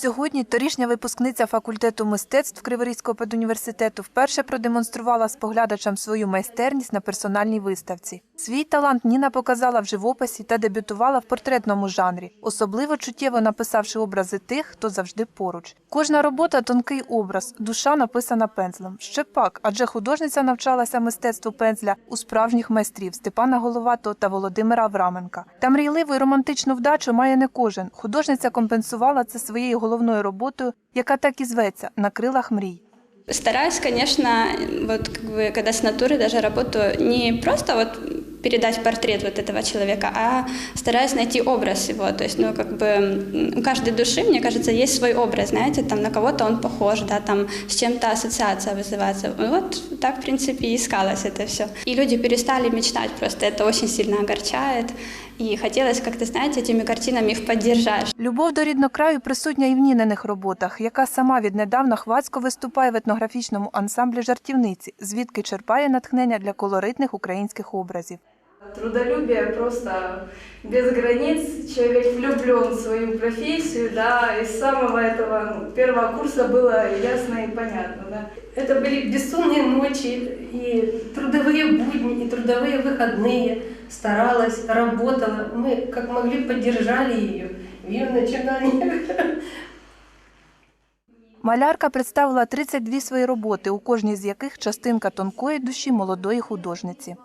Сьогодні торішня випускниця факультету мистецтв Криворізького педуніверситету вперше продемонструвала споглядачам свою майстерність на персональній виставці. Свій талант Ніна показала в живописі та дебютувала в портретному жанрі, особливо чуттєво написавши образи тих, хто завжди поруч. Кожна робота тонкий образ, душа написана пензлем. Ще пак, адже художниця навчалася мистецтву пензля у справжніх майстрів Степана Головатого та Володимира Авраменка. Та мрійливу і романтичну вдачу має не кожен. Художниця компенсувала це своєю головною роботою, яка так і зветься на крилах мрій. Стараюсь, конечно, вот как бы, когда с натуры даже работаю, не просто вот передать портрет вот этого человека, а стараюсь найти образ его. То есть, ну, как бы м, у каждой души, мне кажется, есть свой образ, знаете, там на кого-то он похож, да, там с чем-то ассоциация вызывается. Ну, Вот так, в принципе, и искалось это все. И люди перестали мечтать, просто это очень сильно огорчает. И хотелось как-то, знаете, этими картинами их поддержать, Любов до ріднокраю присутня і в Ніниних роботах, яка сама віднедавна хвацько виступає в етнографічному ансамблі жартівниці, звідки черпає натхнення для колоритних українських образів Трудолюбие просто без границ. Человек влюблен в свою профессию, да, и с самого этого ну, первого курса было ясно и понятно, да. Это были бессонные ночи и трудовые будни, и трудовые выходные. Старалась, работала. Мы как могли поддержали ее в ее начинаниях. Малярка представила 32 свої роботи, у кожній з яких частинка тонкої душі молодої художниці.